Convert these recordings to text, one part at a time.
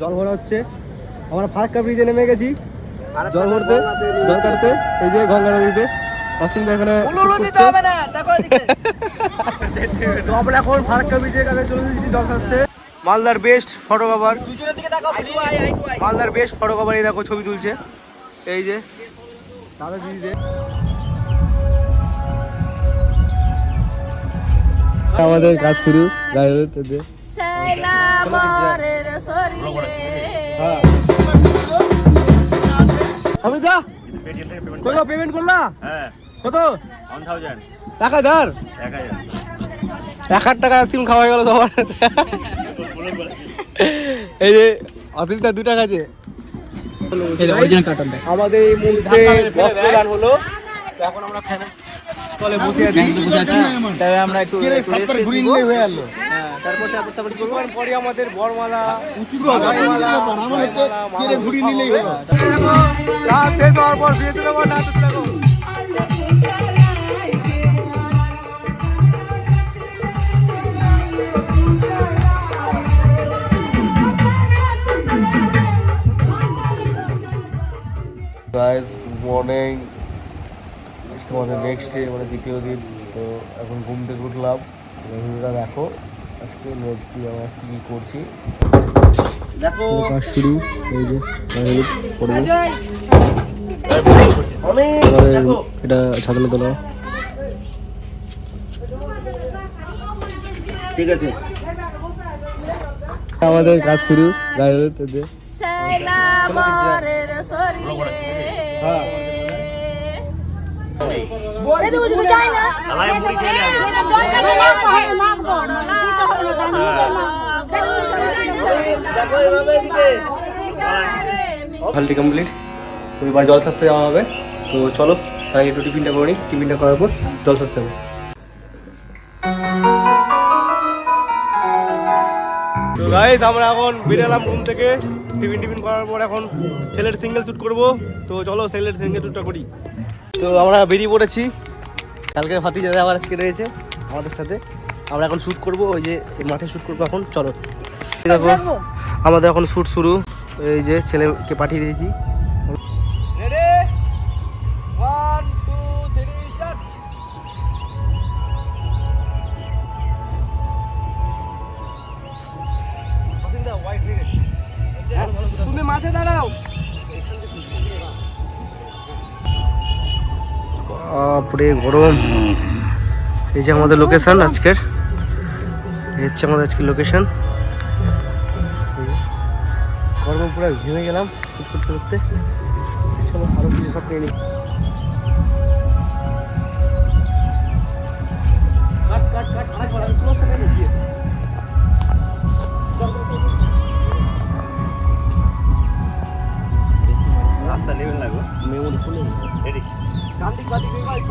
জল ভরা হচ্ছে। আমরা ফারাক্কা ব্রিজে নেমে গেছি। জল ভরতে জল কাটতে এই যে গঙ্গা নদীতে। এখানে দিতে হবে না দেখো এদিকে। তো আমরা এখন ফারাক্কা ব্রিজের কাছে চলে এসেছি জল কাটতে মালদার বেস্ট ফটোগ্রাফার দুজনের দিকে তাকাও please eye eye to eye. মালদার বেস্ট ফটোগ্রাফার এই দেখো ছবি তুলছে। এই যে দাদা দিদি আমাদের কাজ শুরু মরের হ্যাঁ। কত পেমেন্ট করলা? হ্যাঁ। কত? এক হাজার। টাকা সিম খাওয়া গেল সবার। এই যে দু টাকা আছে। আমাদের এই মুহূর্তে হলো। এখন আমরা তলে বসে আছি তবে আমরা একটু একটু rest টেস্ট নিবো। হ্যাঁ, তারপর তারপর কি করব? পরে আমাদের বরমালা মালা, মালা, মালা, কাজ শেষ হওয়ার পর বিয়ে ছিল না গাইজ গুড মর্নিং আজকে আমাদের নেক্সট ডে মানে দ্বিতীয় দিন তো এখন ঘুম থেকে উঠলাম। ভিডিওটা দেখো আজকে নেক্সট দিন আমরা কী কী করছি। দেখো। কাজ শুরু এই যে আমাদের এটা ছাতানো তোলা। ঠিক আছে। আমাদের কাজ শুরু গায়ে হ্যাঁ। হালটি কমপ্লিট এবার জল সাজতে যাওয়া হবে। তো চলো তার আগে একটু টিফিনটা করে নিই টিফিনটা করার পর জল সাজতে হবে। তো গাইস আমরা এখন বেরোলাম রুম থেকে। টিফিন টিফিন করার পর এখন ছেলের সিঙ্গেল শ্যুট করব। তো চলো ছেলের সিঙ্গেল শ্যুটটা করি। তো আমরা বেরিয়ে পড়েছি। কালকে ভাতি দাদা আবার আজকে রয়েছে আমাদের সাথে। আমরা এখন শ্যুট করব ওই যে মাঠে শ্যুট করব এখন চলো। দেখো আমাদের এখন শ্যুট শুরু। এই যে ছেলেকে পাঠিয়ে দিয়েছি। বাপরে গরম এই যে আমাদের লোকেশান আজকের এই হচ্ছে আমাদের আজকের লোকেশান গরমে পুরো ঘেমে গেলাম করতে করতে চলো আরও কিছু সব নিয়ে নিই কাট কাট কাট মেমোরি খুলে দেখবা স্পাইক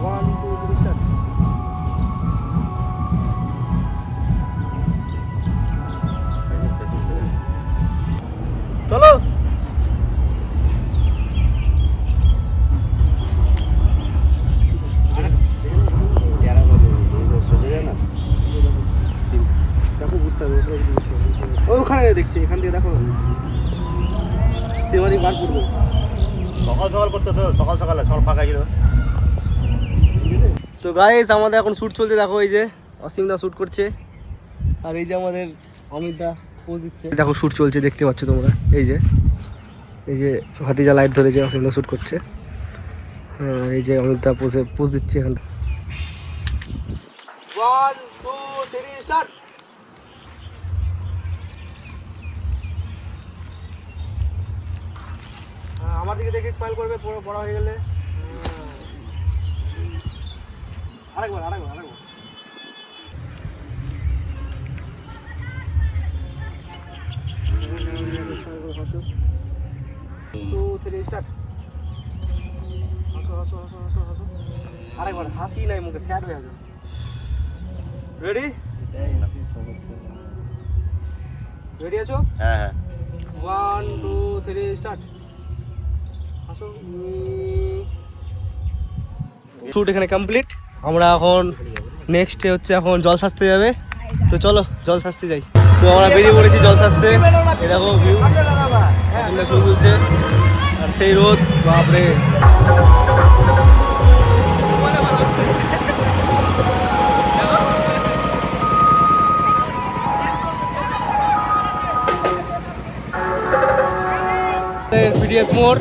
ওয়ান টু স্টার্ট সেবারি বার করব। সকাল সকাল করতে তো সকাল সকাল সকাল ফাঁকা ছিল। তো গাইস আমাদের এখন শ্যুট চলছে দেখো এই যে অসীমদা শ্যুট করছে। আর এই যে আমাদের অমিতদা পোজ দিচ্ছে। দেখো শ্যুট চলছে দেখতে পাচ্ছ তোমরা? এই যে এই যে হাতিজা লাইট ধরেছে অসীমদা শ্যুট করছে। হ্যাঁ, আর এই যে অমিতদা পোজে পোজ দিচ্ছে এখানটা। 1 2 3 স্টার্ট আমার দিকে দেখে স্মাইল করবে পুরো বড় হয়ে গেলে। আরেকবার আরেকবার আরেকবার। টু থ্রি স্টার্ট হাসো হাসো হাসো হাসো হাসো। আরেকবার হাসি নাই মুখে স্যাড হয়ে যাবে রেডি রেডি আছো? হ্যাঁ হ্যাঁ। One two three start shoot এখানে কমপ্লিট আমরা এখন নেক্সট হচ্ছে এখন জল সাজতে যাবে। তো চলো, জল সাজতে যাই। তো আমরা বেরিয়ে পড়েছি জল সাজতে আর সেই রোদ, বাপরে। পিডিএস মোড়।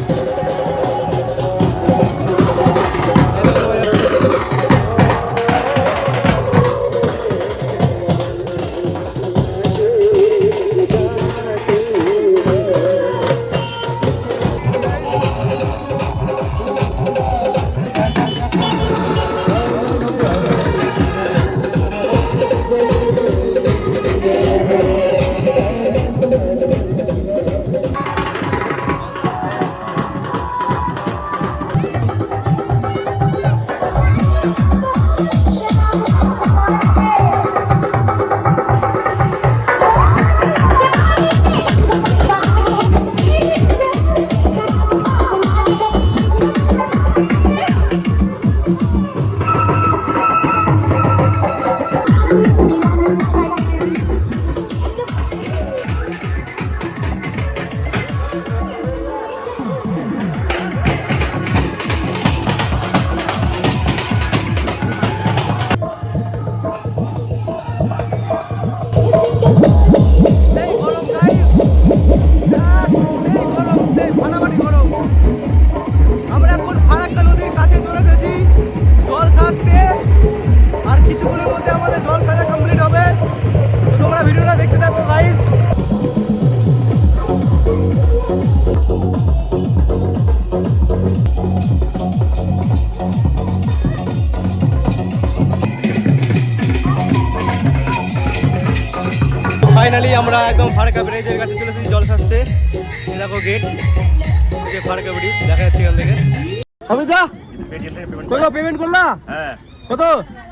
পেটিএম পেমেন্ট কত পেমেন্ট করলা? হ্যাঁ। কত?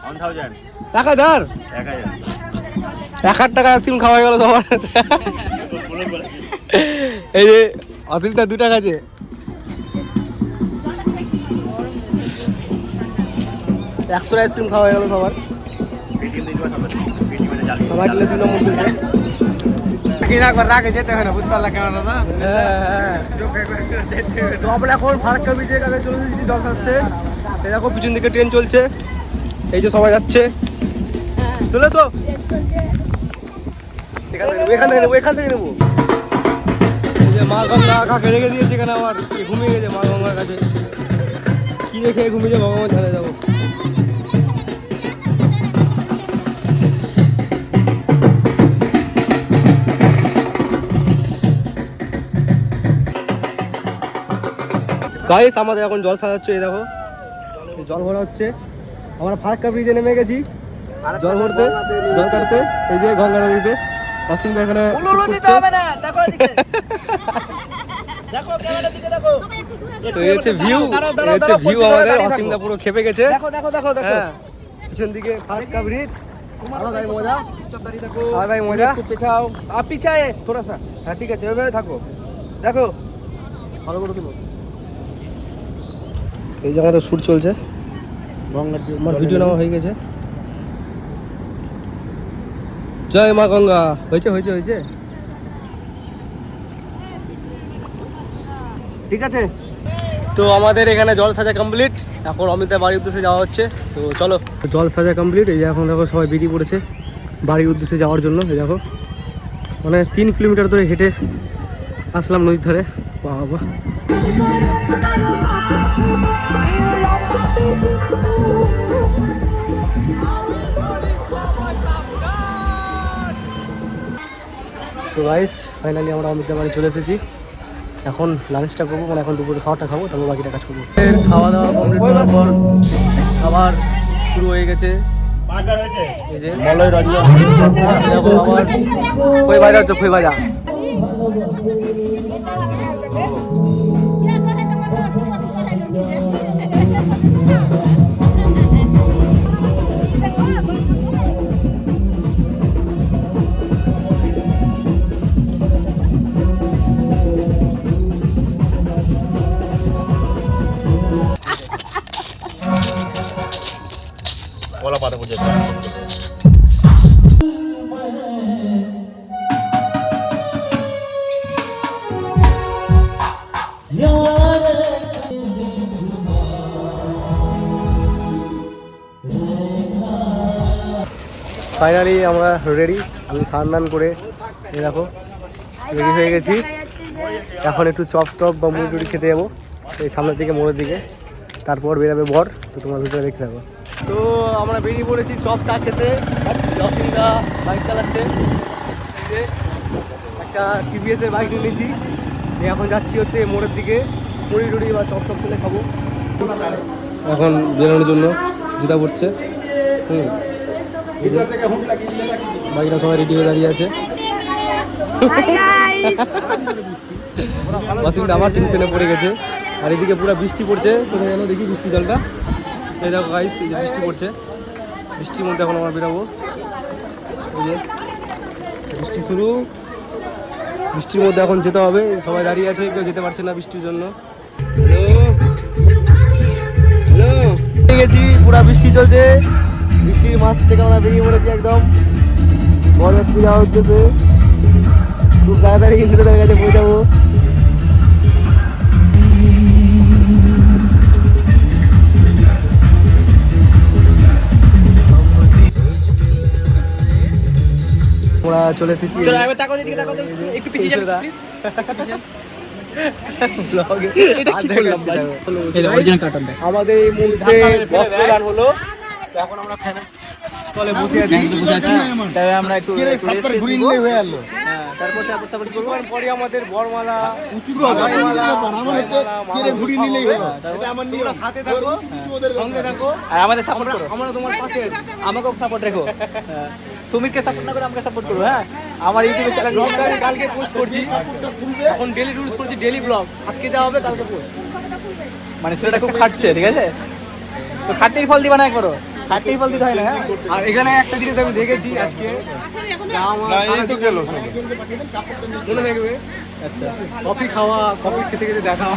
ওয়ান থাউজেন্ড এক হাজার। টাকা সিম খাওয়া গেল সবার এই যে অতিরিক্ত দু টাকা আছে। একশো আইসক্রিম খাওয়া গেল সবার সবাই দিলে দুই নম্বর রাখে যেতে বুঝতে না তো এখন চলে জল আসতে। এই পিছন দিকে ট্রেন চলছে। এই যে সবাই যাচ্ছে। এখান থেকে নেব নেব, এখান থেকে নেব। মা গঙ্গা কাকে দিয়েছে এখানে আমার ঘুমিয়ে গেছে মা কাছে। কি দেখে ঘুমিয়েছে ভগবান জানে যাব। গাইস আমাদের এখন জল সাজাচ্ছে এই দেখো। জল ভরা হচ্ছে। আমরা ফারাক্কা ব্রিজে নেমে গেছি। জল ভরতে জল কাটতে। এই যে গঙ্গা নদীতে। অসীম এখানে উলুলু shoot দিতে করছে। হবে না দেখো দেখো ক্যামেরার দিকে দেখো। তো এই হচ্ছে ভিউ এই হচ্ছে আমাদের। পুরো খেপে গেছে। দেখো দেখো দেখো দেখো। হ্যাঁ। পিছন দিকে ফারাক্কা ব্রিজ ভাই মজা। থাকো। আর ভাই মজা। একটু পেছাও। আর পিছায়ে থোড়া সা। হ্যাঁ ঠিক আছে ওইভাবে থাকো। দেখো। ভালো করে তুলো। এই যে আমাদের শুট চলছে আমার ভিডিও নেওয়া হয়ে গেছে। জয় মা গঙ্গা। হয়েছে হয়েছে হয়েছে। ঠিক আছে? তো আমাদের এখানে জল সাজা কমপ্লিট এখন অমিতা বাড়ির উদ্দেশ্যে যাওয়া হচ্ছে। তো চলো। জল সাজা কমপ্লিট এই যে এখন দেখো সবাই বেরিয়ে পড়েছে বাড়ির উদ্দেশ্যে যাওয়ার জন্য। এই দেখো। মানে তিন কিলোমিটার ধরে হেঁটে আসলাম নদীর ধারে। বাবা। তো গাইস ফাইনালি আমরা অমিতার বাড়ি চলে এসেছি। এখন লাঞ্চটা করব মানে এখন দুপুরে খাওয়াটা খাব তারপর বাকিটা কাজ করব। খাওয়া দাওয়া কমপ্লিট করার পর আবার শুরু হয়ে গেছে। এই যে মলয় রঞ্জন আবার ভাজা হচ্ছে? ভাজা পারে বুঝে ফাইনালি আমরা রেডি আমি স্নান করে দেখো রেডি হয়ে গেছি। এখন একটু চপ টপ বা মুড়ি টুড়ি খেতে যাব, এই সামনের দিকে, মোড়ের দিকে। তারপর বেরাবে বর, তো তোমার ভিতরে দেখতে থাকো। তো আমরা বেরিয়ে পড়েছি চপ চা খেতে। অসুবিধা বাইক চালাচ্ছে। এই যে একটা টিভিএসের বাইক নিয়েছি। এখন যাচ্ছি হচ্ছে মোড়ের দিকে। মুড়ি টুড়ি বা চপ চপ খেলে খাব। এখন বেরোনোর জন্য জুতা পড়ছে। হুম। বাইকটা সবাই রেডি হয়ে দাঁড়িয়ে আছে। আমার টেনশনে পড়ে গেছে। আর এদিকে পুরো বৃষ্টি পড়ছে। কোথায় যেন দেখি বৃষ্টি জলটা। এই দেখো গাইস এই যে বৃষ্টি পড়ছে। বৃষ্টির মধ্যে এখন আমরা বেরোবো। বৃষ্টি শুরু। বৃষ্টির মধ্যে এখন যেতে হবে। সবাই দাঁড়িয়ে আছে, কেউ যেতে পারছে না বৃষ্টির জন্য। হ্যালো গেছি, পুরো বৃষ্টি চলছে। বৃষ্টির মাছ থেকে আমরা বেরিয়ে পড়েছি একদম। বরযাত্রী যাওয়া হচ্ছে খুব তাড়াতাড়ি ইন্দ্রদের কাছে পৌঁছাবো। চলে এসেছি আমাদের এই মুহূর্তে বস্ত্র দান হলো। এখন আমরা ফ্যানে তলে বসে আছি তবে আমরা একটু। হ্যাঁ, তারপর তারপর তারপর করব আর পরে আমাদের মালা, হ্যাঁ, তারপর তোমরা সাথে থাকো। সঙ্গে থাকো। আর আমাদের সাপোর্ট আমরা করো আমরা তোমার পাশে আমাকেও সাপোর্ট রেখো। সুমিতকে সাপোর্ট না করে আমাকে সাপোর্ট করো হ্যাঁ? আমার ইউটিউবে চ্যানেল ব্লগটা আমি কালকে পোস্ট করছি। এখন ডেলি রুলস করছি ডেলি ব্লগ আজকে দেওয়া হবে কালকে পোস্ট মানে ছেলেটা খুব খাটছে ঠিক আছে? তো খাটতেই ফল দিবা না একবারও? খাটতেই ফল দিতে হয় না হ্যাঁ? আর এখানে একটা জিনিস আমি দেখেছি আজকে। মনে থাকবে আচ্ছা কফি খাওয়া কফি খেতে খেতে দেখা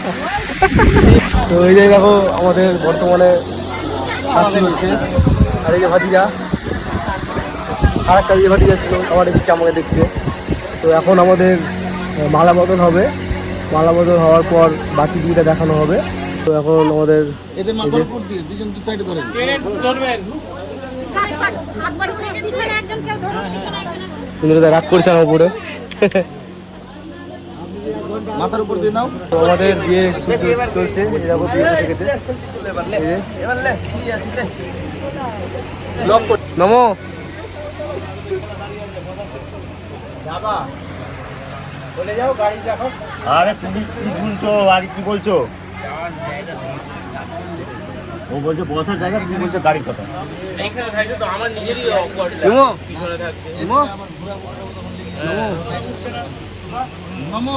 তো এই যে দেখো আমাদের বর্তমানে আর এই যে ভাতিজা আর একটা যে ভাতিজা ছিল আমার এসেছে আমাকে দেখতে। তো এখন আমাদের মালা বদল হবে। মালা বদল হওয়ার পর বাকি দুইটা দেখানো হবে। তো এখন আমাদের এদের মাথার উপর দিয়ে দুজন দু সাইডে ধরেন। সুন্দরতা রাগ করছে আমার উপরে। মাথার উপর দিয়ে নাও। তো আমাদের বিয়ে চলছে বিয়ে বসে গেছে। নমো। আরে তুমি কি শুনছো আর কি বলছো ও বলছে বসার জায়গা তুমি বলছো গাড়ির কথা নমো নমো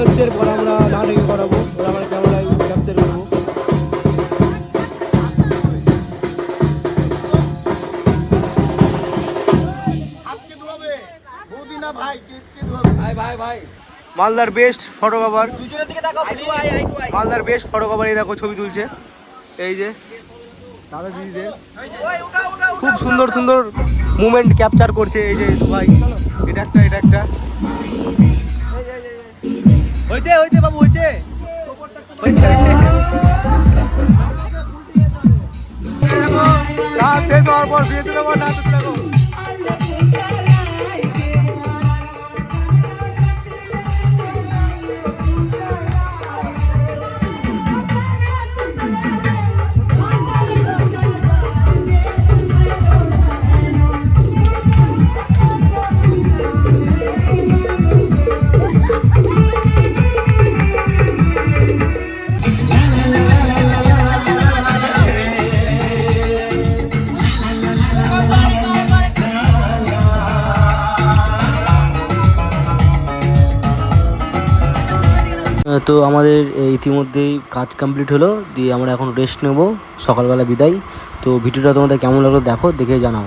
হচ্ছে এরপর আমরা না ডেকে করাবো। ওরা আমার ক্যামেরায় ক্যাপচার করব। মালদার বেস্ট ফটোগ্রাফার মালদার বেস্ট ফটোগ্রাফার এই দেখো ছবি তুলছে। এই যে। দাদা দিদিদের খুব সুন্দর সুন্দর মুমেন্ট ক্যাপচার করছে এই যে ভাই। এটা একটা এটা একটা। হয়েছে হয়েছে বাবু হয়েছে হয়েছে হয়েছে কাজ শেষ হওয়ার পর বিয়ে শুরু করো নাচ তো আমাদের ইতিমধ্যেই কাজ কমপ্লিট হলো, দিয়ে আমরা এখন রেস্ট নেব। সকালবেলা বিদায়। তো ভিডিওটা তোমাদের কেমন লাগল দেখো, দেখে জানাও।